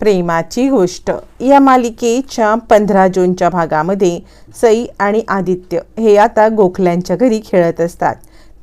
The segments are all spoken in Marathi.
प्रेमाची गोष्ट. या मालिकेच्या पंधरा जूनच्या भागामध्ये सई आणि आदित्य हे आता गोखल्यांच्या घरी खेळत असतात.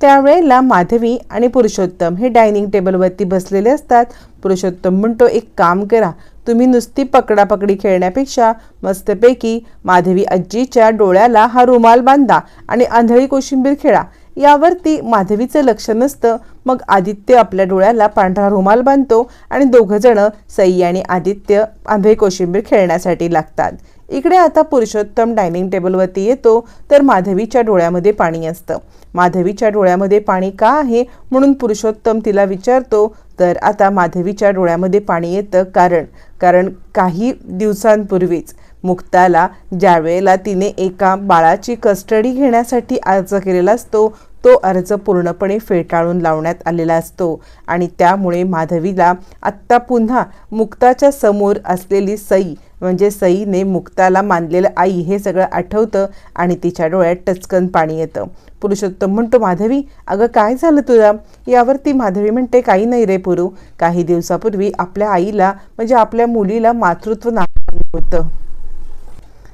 त्यावेळेला माधवी आणि पुरुषोत्तम हे डायनिंग टेबलवरती बसलेले असतात. पुरुषोत्तम म्हणतो एक काम करा तुम्ही नुसती पकडापकडी खेळण्यापेक्षा मस्तपैकी माधवी आजीच्या डोळ्याला हा रुमाल बांधा आणि आंधळी कोशिंबीर खेळा. यावरती माधवीचं लक्ष नसतं. मग आदित्य आपल्या डोळ्याला पांढरा रुमाल बांधतो आणि दोघंजणं सई आणि आदित्य आंधे कोशिंबीर खेळण्यासाठी लागतात. इकडे आता पुरुषोत्तम डायनिंग टेबलवरती येतो तर माधवीच्या डोळ्यामध्ये पाणी असतं. माधवीच्या डोळ्यामध्ये पाणी का आहे? म्हणून पुरुषोत्तम तिला विचारतो तर आता माधवीच्या डोळ्यामध्ये पाणी येतं. कारण कारण काही दिवसांपूर्वीच मुक्ताला ज्या वेळेला तिने एका बाळाची कस्टडी घेण्यासाठी अर्ज केलेला असतो तो अर्ज पूर्णपणे फेटाळून लावण्यात आलेला असतो आणि त्यामुळे माधवीला आत्ता पुन्हा मुक्ताच्या समोर असलेली सई म्हणजे सईने मुक्ताला मानलेलं आई हे सगळं आठवतं आणि तिच्या डोळ्यात टचकन पाणी येतं. पुरुषोत्तम म्हणतो माधवी अगं काय झालं तुला? यावरती माधवी म्हणते काही नाही रे पुरू. काही दिवसापूर्वी आपल्या आईला म्हणजे आपल्या मुलीला मातृत्व नाकारलं होतं.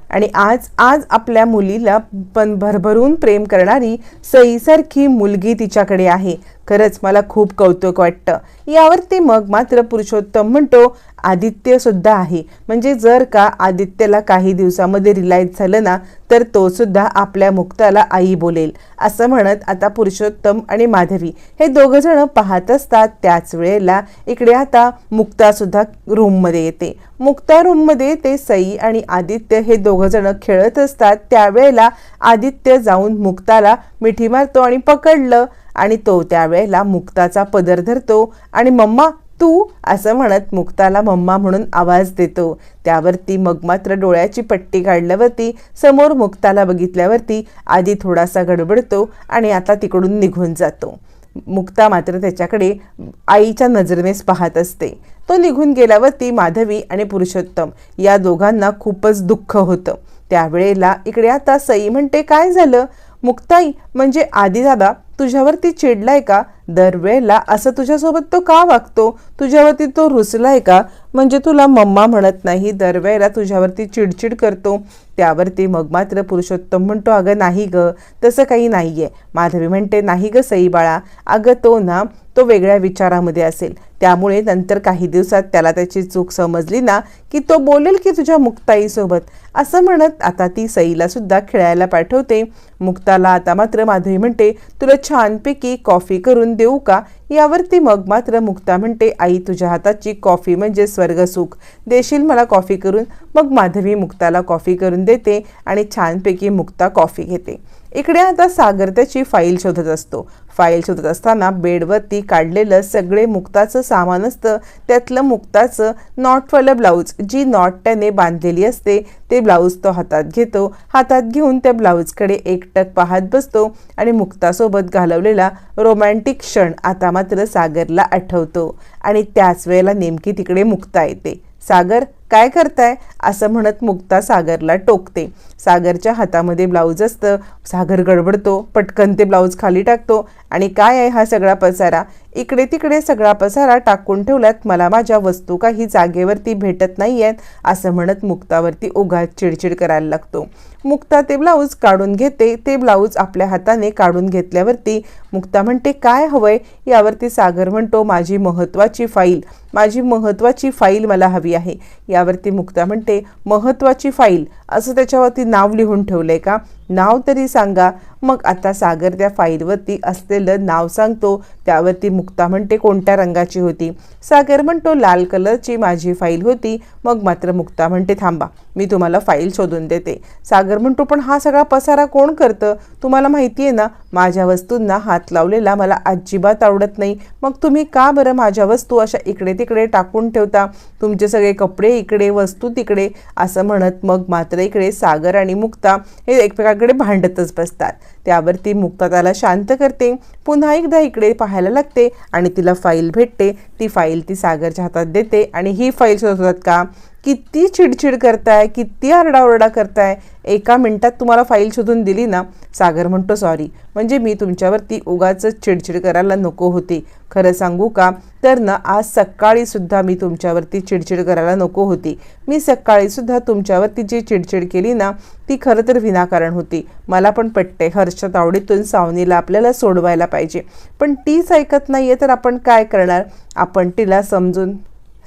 आणि आज आज आपल्या मुलीला पण भरभरून प्रेम करणारी सईसारखी मुलगी तिच्याकडे आहे. खरंच मला खूप कौतुक वाटतं. यावरती मग मात्र पुरुषोत्तम म्हणतो आदित्य सुद्धा आहे. म्हणजे जर का आदित्यला काही दिवसामध्ये रिलायज झालं ना तर तो सुद्धा आपल्या मुक्ताला आई बोलेल. असं म्हणत आता पुरुषोत्तम आणि माधवी हे दोघं जण पाहत असतात. त्याच वेळेला इकडे आता मुक्ता सुद्धा रूममध्ये येते. मुक्ता रूममध्ये ते सई आणि आदित्य हे दोघं जण खेळत असतात. त्यावेळेला आदित्य जाऊन मुक्ताला मिठी मारतो आणि पकडलं. आणि तो त्यावेळेला मुक्ताचा पदर धरतो आणि मम्मा तू असं म्हणत मुक्ताला मम्मा म्हणून आवाज देतो. त्यावरती मग मात्र डोळ्याची पट्टी काढल्यावरती समोर मुक्ताला बघितल्यावरती आधी थोडासा गडबडतो आणि आता तिकडून निघून जातो. मुक्ता मात्र त्याच्याकडे आईच्या नजरेनेच पाहत असते. तो निघून गेल्यावरती माधवी आणि पुरुषोत्तम या दोघांना खूपच दुःख होतं. त्यावेळेला इकडे आता सई म्हणते काय झालं? मुक्ताई म्हणजे आधी दादा तुझ्यावरती चिडलाय का? दरवेळेला असं तुझ्यासोबत तो का वागतो? तुझ्यावरती तो रुसलाय का? म्हणजे तुला मम्मा म्हणत नाही दरवेळेला तुझ्यावरती चिडचिड करतो. त्यावरती मग मात्र पुरुषोत्तम म्हणतो अगं नाही ग तसं काही नाही आहे माधवी म्हणते नाही ग सई बाळा अगं तो ना तो वेगळ्या विचारामध्ये असेल. त्यामुळे नंतर काही दिवसात त्याला त्याची चूक समजली ना की तो बोलेल की तुझ्या मुक्ताईसोबत. असं म्हणत आता ती सईला सुद्धा खेळायला पाठवते. मुक्ताला आता मात्र माधवी म्हणते तुला छानपैकी कॉफी करून देऊ का? यावरती मग मात्र मुक्ता म्हणते आई तुझ्या हाताची कॉफी म्हणजे स्वर्गसुख देशील मला कॉफी करून? मग माधवी मुक्ताला कॉफी करून देते आणि छानपैकी मुक्ता कॉफी घेते. इकडे आता सागर त्याची फाईल शोधत असतो. फाईल शोधत असताना बेडवरती काढलेलं सगळे मुक्ताचं सामान असतं. त्यातलं मुक्ताचं नॉटवालं ब्लाऊज जी नॉट त्याने बांधलेली असते ते ब्लाऊज तो हातात घेतो. हातात घेऊन त्या ब्लाऊजकडे एकटक पाहत बसतो आणि मुक्तासोबत घालवलेला रोमॅन्टिक क्षण आता मात्र सागरला आठवतो. आणि त्याच वेळेला नेमकी तिकडे मुक्ता येते. सागर काय करताय? असं म्हणत मुक्ता सागरला टोकते. सागरच्या हातामध्ये ब्लाऊज असतं. सागर गडबडतो. पटकन ते ब्लाऊज खाली टाकतो. आणि काय आहे हा सगळा पसारा? इकडे तिकडे सगळा पसारा टाकून ठेवल्यात. मला माझ्या वस्तू काही जागेवरती भेटत नाही आहेत असं म्हणत मुक्तावरती उघात चिडचिड करायला लागतो. मुक्ता ते ब्लाऊज काढून घेते. ते ब्लाऊज आपल्या हाताने काढून घेतल्यावरती मुक्ता म्हणते काय हवंय? यावरती सागर म्हणतो माझी महत्त्वाची फाईल. माझी महत्त्वाची फाईल मला हवी आहे. यावरती मुक्ता म्हणते महत्त्वाची फाईल? असं त्याच्यावरती नाव लिहून ठेवलं आहे का? नाव तरी सांगा. मग आता सागर त्या फाईलवरती असलेलं नाव सांगतो. त्यावरती मुक्ता म्हणते कोणत्या रंगाची होती? सागर म्हणतो लाल कलरची माझी फाईल होती. मग मात्र मुक्ता म्हणते थांबा मी तुम्हाला फाईल शोधून देते. सागर म्हणतो पण हा सगळा पसारा कोण करतं? तुम्हाला माहिती आहे ना माझ्या वस्तूंना हात लावलेला मला अजिबात आवडत नाही. मग तुम्ही का बरं माझ्या वस्तू अशा इकडे तिकडे टाकून ठेवता तुमचे सगळे कपडे इकडे वस्तू तिकडे असं म्हणत मग मात्र इकडे सागर आणि मुक्ता हे एकमेकाकडे भांडतच बसतात. त्यावरती मुक्ता त्याला शांत करते पुन्हा एकदा इकडे पाहायला लागते आणि तिला फाईल भेटते. ती फाईल ती सागरच्या हातात देते आणि ही फाईल शोधतात का? किती चिडचिड करताय किती आरडाओरडा करताय. एका मिनिटात तुम्हाला फाईल शोधून दिली ना सागर म्हणतो सॉरी म्हणजे मी तुमच्यावरती उगाच चिडचिड करायला नको होती. खरं सांगू का? तर ना आज सकाळी सुद्धा मी तुमच्यावरती चिडचिड करायला नको होती. मी सकाळी सुद्धा तुमच्यावरती जी चिडचिड केली ना ती खरं तर विनाकारण होती. मला पण पटते हर्ष तावडीतून सावनीला आपल्याला सोडवायला पाहिजे. पण तीच ऐकत नाही आहे तर आपण काय करणार? आपण तिला समजून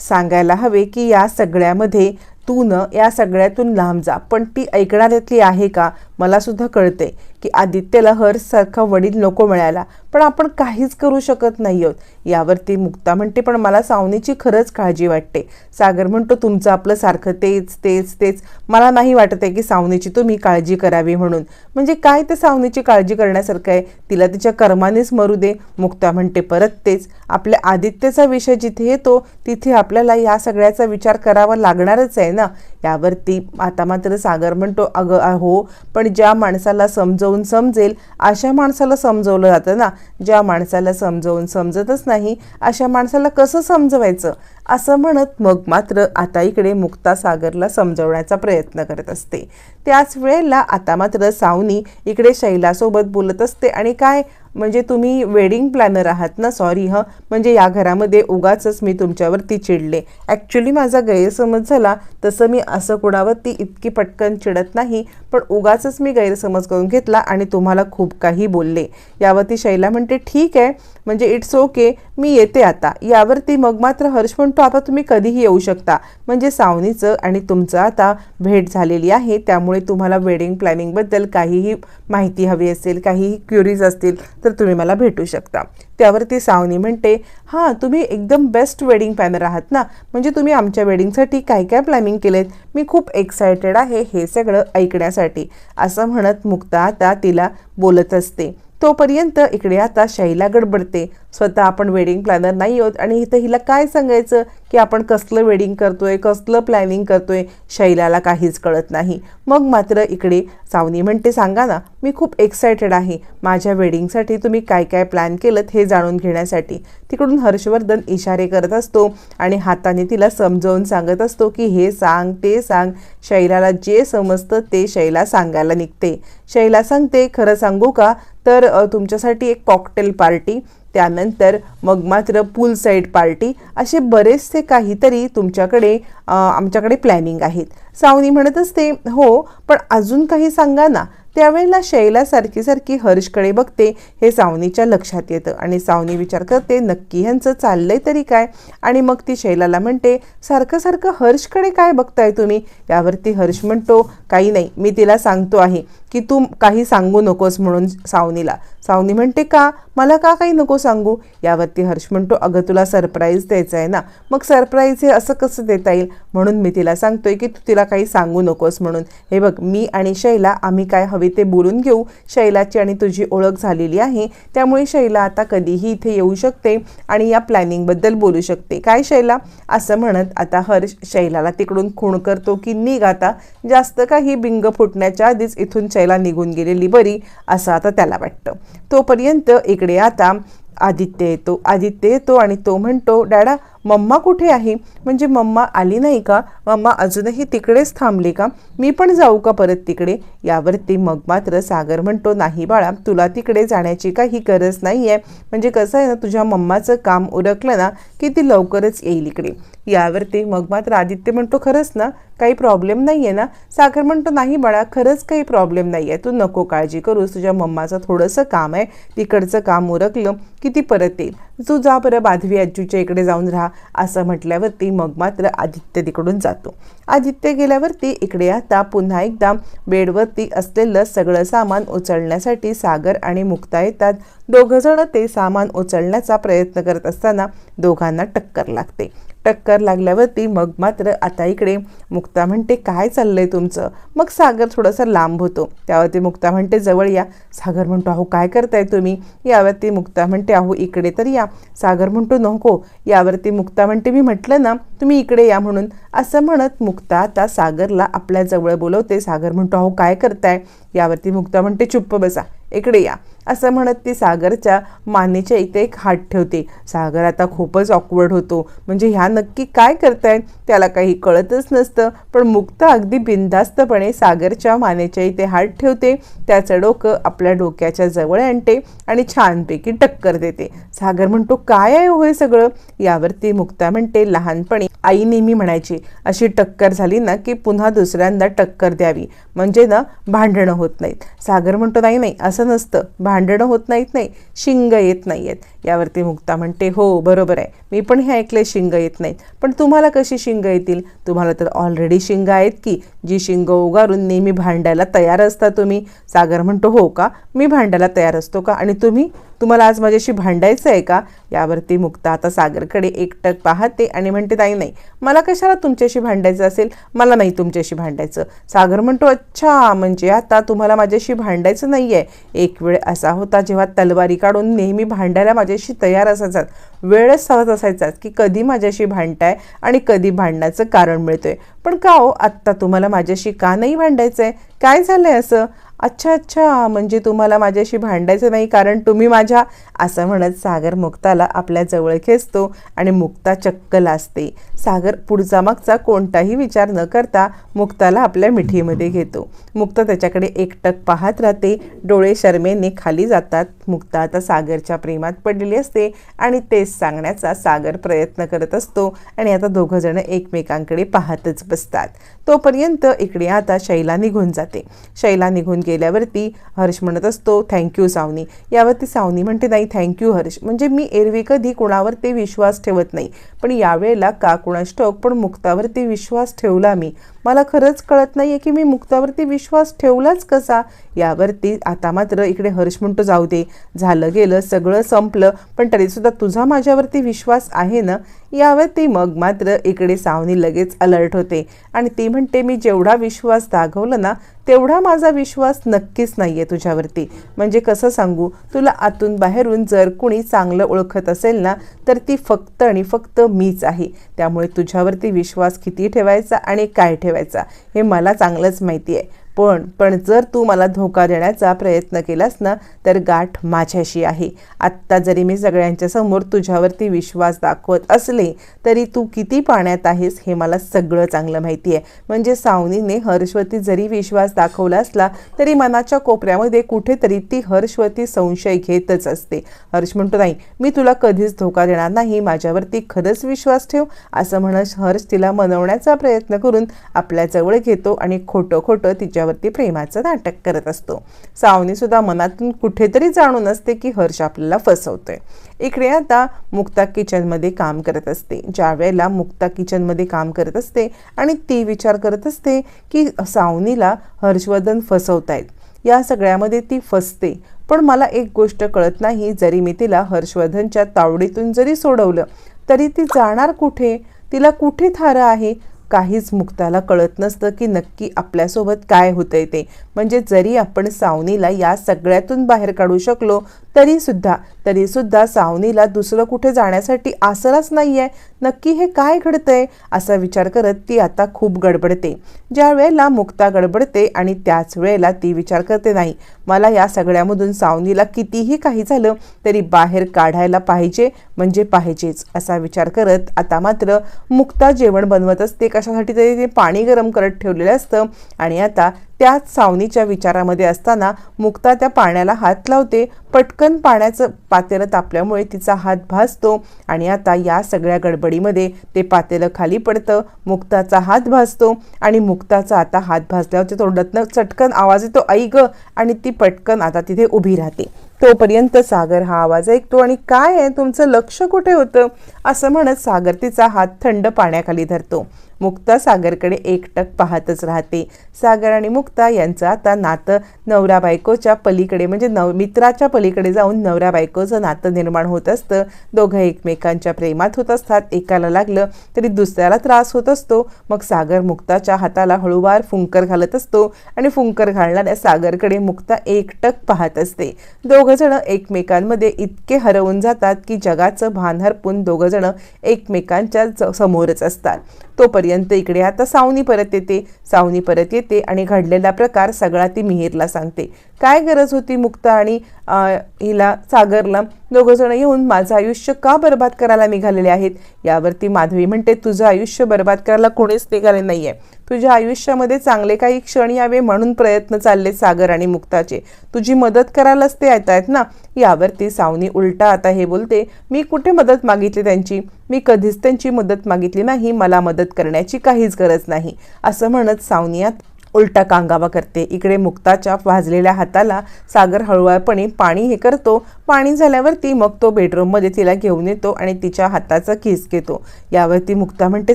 सांगायला हवे की या सगळ्यामध्ये तू न या सगळ्यातून लांब जा. पण ती ऐकणाऱ्यातली आहे का? मला सुद्धा कळते की आदित्यला हर्षसारखा वडील नको मिळायला. पण आपण काहीच करू शकत नाही आहोत यावरती मुक्ता म्हणते पण मला सावनीची खरंच काळजी वाटते. सागर म्हणतो तुमचं आपलं सारखं तेच तेच तेच. मला नाही वाटत आहे की सावनीची तुम्ही काळजी करावी म्हणून. म्हणजे काय ते सावनीची काळजी करण्यासारखं आहे? तिला तिच्या कर्मानेच मरू दे. मुक्ता म्हणते परत तेच. आपल्या आदित्यचा विषय जिथे येतो तिथे आपल्याला या सगळ्याचा विचार करावा लागणारच आहे. ना? यावरती आता मात्र सागर म्हणतो अगं अहो पण ज्या माणसाला समजवून समजेल अशा माणसाला समजवलं जातं ना? ज्या माणसाला समजवून समजतच नाही अशा माणसाला कसं समजवायचं? असं म्हणत मग मात्र आता इकडे मुक्ता सागरला समजवण्याचा प्रयत्न करत असते. त्याच वेळेला आता मात्र सावनी इकडे शैलासोबत बोलत असते. आणि काय? म्हणजे तुम्ही वेडिंग प्लॅनर आहात ना? सॉरी हं. म्हणजे या घरामध्ये उगाचच मी तुमच्यावरती चिडले. ॲक्च्युली माझा गैरसमज झाला. तसं मी असं कुणावरती इतकी पटकन चिडत नाही पण उगाचच मी गैरसमज करून घेतला आणि तुम्हाला खूप काही बोलले. यावरती शैला म्हणते ठीक आहे. म्हणजे इट्स ओके मी येते आता. यावरती मग मात्र हर्ष म्हणतो आता तुम्ही कधीही येऊ शकता. म्हणजे सावनीचं आणि तुमचं आता भेट झालेली आहे. त्यामुळे तुम्हाला वेडिंग प्लॅनिंगबद्दल काहीही माहिती हवी असेल काहीही क्युरीज असतील तर तुम्ही मला भेटू शकता. त्यावरती सावनी म्हणते हां तुम्ही एकदम बेस्ट वेडिंग प्लॅनर आहात ना. म्हणजे तुम्ही आमच्या वेडिंगसाठी काय काय प्लॅनिंग केलेत? मी खूप एक्सायटेड आहे हे सगळं ऐकण्यासाठी असं म्हणत मुक्ता आता तिला बोलत असते. तोपर्यंत इकडे आता शैला गडबडते. स्वतः आपण वेडिंग प्लॅनर नाही आहोत आणि इथं हिला काय सांगायचं की आपण कसलं वेडिंग करतोय कसलं प्लॅनिंग करतोय शैलाला काहीच कळत नाही. मग मात्र इकडे सावनी म्हणते सांगा ना मी खूप एक्सायटेड आहे. माझ्या वेडिंगसाठी तुम्ही काय काय प्लॅन केलं हे जाणून घेण्यासाठी. तिकडून हर्षवर्धन इशारे करत असतो आणि हाताने तिला समजावून सांगत असतो की हे सांग ते सांग. शैलाला जे समजतं ते शैला सांगायला निघते. शैला सांगते खरं सांगू का? तर तुमच्यासाठी एक कॉकटेल पार्टी त्यानंतर मग मात्र पूल साईड पार्टी असे बरेचसे काहीतरी तुमच्याकडे आमच्याकडे प्लॅनिंग आहेत. सावनी म्हणत असते हो पण अजून काही सांगा ना. त्यावेळेला शैला सारखी सारखी हर्षकडे बघते हे सावनीच्या लक्षात येतं. आणि सावनी विचार करते नक्की ह्यांचं चाललंय तरी काय? आणि मग ती शैलाला म्हणते सारखं सारखं हर्षकडे काय बघताय तुम्ही? यावरती हर्ष म्हणतो काही नाही मी तिला सांगतो आहे. की तू काही सांगू नकोस म्हणून सावनीला. सावनी म्हणते का? मला का काही नको सांगू? यावरती हर्ष म्हणतो अगं तुला सरप्राईज द्यायचं आहे ना. मग सरप्राईज हे असं कसं देता येईल? म्हणून मी तिला सांगतोय की तू तिला काही सांगू नकोस म्हणून. हे बघ मी आणि शैला आम्ही काय हवे ते बोलून घेऊ. शैलाची आणि तुझी ओळख झालेली आहे. त्यामुळे शैला आता कधीही इथे येऊ शकते आणि या प्लॅनिंगबद्दल बोलू शकते. काय शैला? असं म्हणत आता हर्ष शैलाला तिकडून खूण करतो की निघ आता. जास्त काही बिंग फुटण्याच्या आधीच इथून शैला निघून गेलेली बरी असं आता त्याला वाटतं. तोपर्यंत इकडे आता आदित्य येतो. आदित्य येतो आणि तो म्हणतो डॅडा मम्मा कुठे आहे? म्हणजे मम्मा आली नाही का? मम्मा अजूनही तिकडेच थांबली का? मी पण जाऊ का परत तिकडे? यावरती मग मात्र सागर म्हणतो नाही बाळा तुला तिकडे जाण्याची काही गरज नाही आहे म्हणजे कसं आहे ना तुझ्या मम्माचं काम उरकलं ना की ती लवकरच येईल इकडे. यावरती मग मात्र आदित्य म्हणतो खरंच ना काही प्रॉब्लेम नाही आहे ना? सागर म्हणतो नाही बाळा खरंच काही प्रॉब्लेम नाही आहे तू नको काळजी करूस. तुझ्या मम्माचं थोडंसं काम आहे. तिकडचं काम उरकलं की ती परत येईल. तू जा बरं बाधवी आजूच्या इकडे जाऊन राहा. असं म्हटल्यावरती मग मात्र आदित्य तिकडून जातो. आदित्य गेल्यावरती इकडे आता पुन्हा एकदा बेडवरती असलेलं सगळं सामान उचलण्यासाठी सागर आणि मुक्ता येतात. दोघंजणं ते सामान उचलण्याचा प्रयत्न करत असताना दोघांना टक्कर लागते. टक्कर लागल्यावरती मग मात्र आता इकडे मुक्ता म्हणते काय चाललंय तुमचं? मग सागर थोडंसं लांब होतो. त्यावरती मुक्ता म्हणते जवळ या. सागर म्हणतो अहो काय करताय तुम्ही? यावरती मुक्ता म्हणते अहो इकडे तर या. सागर म्हणतो नको. यावरती मुक्ता म्हणते मी म्हटलं ना तुम्ही इकडे या म्हणून. असं म्हणत मुक्ता आता सागरला आपल्या जवळ बोलवते. सागर म्हणतो अहो काय करताय? यावरती मुक्ता म्हणते चुप्प बसा इकडे या. असं म्हणत ती सागरच्या मानेच्या इथे एक हात ठेवते. सागर आता खूपच ऑकवर्ड होतो. म्हणजे ह्या नक्की काय करतायत त्याला काही कळतच नसतं. पण मुक्ता अगदी बिनधास्तपणे सागरच्या मानेच्या इथे हात ठेवते. त्याचं डोकं आपल्या डोक्याच्या जवळ आणते आणि छानपैकी टक्कर देते. सागर म्हणतो काय आहे होय सगळं? यावरती मुक्ता म्हणते लहानपणी आई नेहमी म्हणायची अशी टक्कर झाली ना की पुन्हा दुसऱ्यांदा टक्कर द्यावी. म्हणजे ना भांडणं होत नाहीत. सागर म्हणतो नाही नाही असं नसतं. भांडणं होत नाहीत नाही. शिंग येत नाही आहेत यावरती मुक्ता म्हणते हो बरोबर आहे. मी पण हे ऐकले शिंग येत नाहीत. पण तुम्हाला कशी शिंग येतील? तुम्हाला तर ऑलरेडी शिंग आहेत की जी शिंग उगारून नेहमी भांडायला तयार असता तुम्ही. सागर म्हणतो हो का? मी भांडायला तयार असतो का? आणि तुम्ही? तुम्हाला आज माझ्याशी भांडायचं आहे का? यावरती मुक्ता आता सागरकडे एकटक पाहते आणि म्हणते ताई नाही. मला कशाला तुमच्याशी भांडायचं असेल? मला नाही तुमच्याशी भांडायचं. सागर म्हणतो अच्छा म्हणजे आता तुम्हाला माझ्याशी भांडायचं नाही आहे एक वेळ असा होता जेव्हा तलवारी काढून नेहमी भांडायला माझ्याशी तयार असायचा. वेळच सहज असायचाच की कधी माझ्याशी भांडताय आणि कधी भांडण्याचं कारण मिळतंय. पण का हो? आत्ता तुम्हाला माझ्याशी का नाही भांडायचं आहे काय झालं आहे असं? अच्छा अच्छा म्हणजे तुम्हाला माझ्याशी भांडायचं नाही कारण तुम्ही माझ्या असं म्हणत सागर मुक्ताला आपल्या जवळ खेचतो आणि मुक्ता चक्क लाजते. सागर पुढचा मागचा कोणताही विचार न करता मुक्ताला आपल्या मिठीमध्ये घेतो. मुक्ता त्याच्याकडे एकटक पाहत राहते. डोळे शर्मेने खाली जातात. मुक्ता आता सागरच्या प्रेमात पडलेली असते आणि तेच सांगण्याचा सागर प्रयत्न करत असतो आणि आता दोघंजणं एकमेकांकडे पाहतच बसतात. तोपर्यंत इकडे आता शैला निघून जाते. शैला निघून गेल्यावरती हर्ष म्हणत असतो थँक्यू सावनी. यावरती सावनी म्हणते नाही थँक्यू हर्ष. म्हणजे मी एरवी कधी कुणावर ते विश्वास ठेवत नाही. पण यावेळेला का कुणास ठोक पण मुक्तावरती विश्वास ठेवला मी. मला खरंच कळत नाही आहे की मी मुक्तावरती विश्वास ठेवलाच कसा? यावरती आता मात्र इकडे हर्ष म्हणतो जाऊ दे झालं गेलं सगळं संपलं पण तरीसुद्धा तुझा माझ्यावरती विश्वास आहे ना? यावरती मग मात्र इकडे सावनी लगेच अलर्ट होते. आणि ती म्हणते मी जेवढा विश्वास दाखवला ना तेवढा माझा विश्वास नक्कीच नाही आहे तुझ्यावरती. म्हणजे कसं सांगू? तुला आतून बाहेरून जर कुणी चांगलं ओळखत असेल ना तर ती फक्त आणि फक्त मीच आहे. त्यामुळे तुझ्यावरती विश्वास किती ठेवायचा आणि काय ठेवायचा हे मला चांगलंच माहिती आहे पण पण जर तू मला धोका देण्याचा प्रयत्न केलास ना तर गाठ माझ्याशी आहे. आत्ता जरी मी सगळ्यांच्या समोर तुझ्यावरती विश्वास दाखवत असले तरी तू किती पाण्यात आहेस हे मला सगळं चांगलं माहिती आहे म्हणजे सावनीने हर्षवती जरी विश्वास दाखवला असला तरी मनाच्या कोपऱ्यामध्ये कुठेतरी ती हर्षवती संशय घेतच असते. हर्ष म्हणतो नाही मी तुला कधीच धोका देणार नाही माझ्यावरती खरंच विश्वास ठेव असं म्हणत हर्ष तिला मनवण्याचा प्रयत्न करून आपल्याजवळ घेतो आणि खोटं खोटं तिच्या तिच्यावरती प्रेमाचं नाटक करत असतो. सावनी सुद्धा मनातून कुठेतरी जाणून असते की हर्ष आपल्याला फसवतोय. इकडे आता मुक्ता किचनमध्ये काम करत असते. ज्या वेळेला मुक्ता किचनमध्ये काम करत असते आणि ती विचार करत असते की सावनीला हर्षवर्धन फसवतायत. या सगळ्यामध्ये ती फसते. पण मला एक गोष्ट कळत नाही जरी मी तिला हर्षवर्धनच्या तावडीतून जरी सोडवलं तरी ती जाणार कुठे? तिला कुठे थारं आहे? काहीच मुक्ताला कळत नसतं की नक्की आपल्यासोबत काय होतंय ते. म्हणजे जरी आपण सावनीला या सगळ्यातून बाहेर काढू शकलो तरीसुद्धा तरीसुद्धा सावनीला दुसरं कुठे जाण्यासाठी आसराच नाही आहे नक्की हे काय घडतंय? असा विचार करत ती आता खूप गडबडते. ज्या वेळेला मुक्ता गडबडते आणि त्याच वेळेला ती विचार करते नाही मला या सगळ्यामधून सावनीला कितीही काही झालं तरी बाहेर काढायला पाहिजे म्हणजे पाहिजेच असा विचार करत आता मात्र मुक्ता जेवण बनवत असते. कशासाठी तरी ते पाणी गरम करत ठेवलेलं असतं. आणि आता त्याच सावनीच्या विचारामध्ये असताना मुक्ता त्या पाण्याला हात लावते. पटकन पाण्याचं पातेलं तापल्यामुळे तिचा हात भासतो आणि आता या सगळ्या गडबडीमध्ये ते पातेलं खाली पडतं. मुक्ताचा हात भासतो आणि मुक्ताचा आता हात भासल्यावर ते तोंडातनं चटकन आवाज येतो ऐ ग! आणि ती पटकन आता तिथे उभी राहते. तोपर्यंत सागर हा आवाज ऐकतो आणि काय आहे? तुमचं लक्ष कुठे होतं? असं म्हणत सागर तिचा हात थंड पाण्याखाली धरतो. मुक्ता सागरकडे एकटक पाहतच राहते. सागर आणि मुक्ता यांचं आता नातं नवरा बायकोच्या पलीकडे म्हणजे नव मित्राच्या पलीकडे जाऊन नवरा बायकोचं नातं निर्माण होत असतं. दोघं एकमेकांच्या प्रेमात होत असतात. एकाला लागलं तरी दुसऱ्याला त्रास होत असतो. मग सागर मुक्ताच्या हाताला हळूवार फुंकर घालत असतो आणि फुंकर घालणाऱ्या सागरकडे मुक्ता एकटक पाहत असते. दोघं जण एकमेकांमध्ये इतके हरवून जातात की जगाचं भान हरपून दोघं जण एकमेकांच्या समोरच असतात. तोपर्यंत इकडे आता सावनी परत येते. सावनी परत येते आणि घडलेला प्रकार सगळा ती मिहीरला सांगते. काय गरज होती मुक्ता आणि हिला सागरला? दोघं जण येऊन माझं आयुष्य का बर्बाद करायला निघालेले आहेत? यावरती माधवी म्हणते तुझं आयुष्य बर्बाद करायला कोणीच निघाले नाही आहे तुझ्या आयुष्यामध्ये चांगले काही क्षण यावे म्हणून प्रयत्न चालले सागर आणि मुक्ताचे. तुझी मदत करायलाच ते येत आहेत ना? यावरती सावनी उलटा आता हे बोलते मी कुठे मदत मागितली त्यांची? मी कधीच त्यांची मदत मागितली नाही. मला मदत करण्याची काहीच गरज नाही. असं म्हणत सावनियात उलटा कांगावा करते. इकडे मुक्ताच्या भाजलेल्या हाताला सागर हळूवारपणे पाणी हे करतो. पाणी झाल्यावरती मग तो बेडरूममध्ये तिला घेऊन येतो आणि तिच्या हाताचा किस घेतो. यावरती मुक्ता म्हणते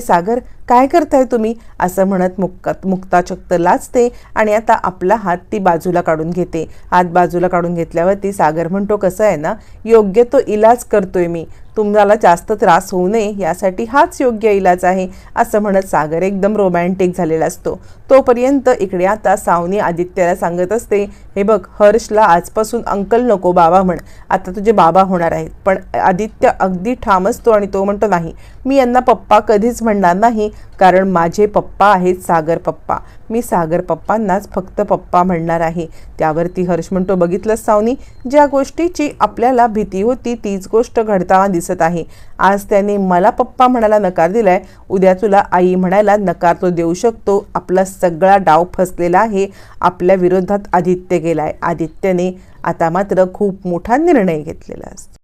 सागर काय करताय तुम्ही? असं म्हणत मुक्का मुक्ता चक्क लाचते आणि आता आपला हात ती बाजूला काढून घेते. हात बाजूला काढून घेतल्यावरती सागर म्हणतो कसं आहे ना योग्य तो इलाज करतोय मी. तुम्हाला जास्त त्रास होऊ नये यासाठी हाच योग्य इलाज आहे असं म्हणत सागर एकदम रोमॅन्टिक झालेला असतो. तोपर्यंत इकडे आता सावनी आदित्याला सांगत असते हे बघ हर्षला आजपासून अंकल नको बाबा म्हण. आता तुझे बाबा होणार आहेत. पण आदित्य अगदी ठाम असतो आणि तो म्हणतो नाही मी यांना पप्पा कधीच म्हणणार नाही कारण माझे पप्पा आहेत सागर पप्पा. मी सागर पप्पांनाच फक्त पप्पा म्हणणार आहे. त्यावरती हर्ष म्हणतो बघितलंच सावनी ज्या गोष्टीची आपल्याला भीती होती तीच गोष्ट घडताना दिसत आहे. आज त्याने मला पप्पा म्हणायला नकार दिलाय उद्या तुला आई म्हणायला नकार तो देऊ शकतो आपला सगळा डाव फसलेला आहे आपल्या विरोधात आदित्य गेला आहे आदित्यने आता मात्र खूप मोठा निर्णय घेतलेला असतो.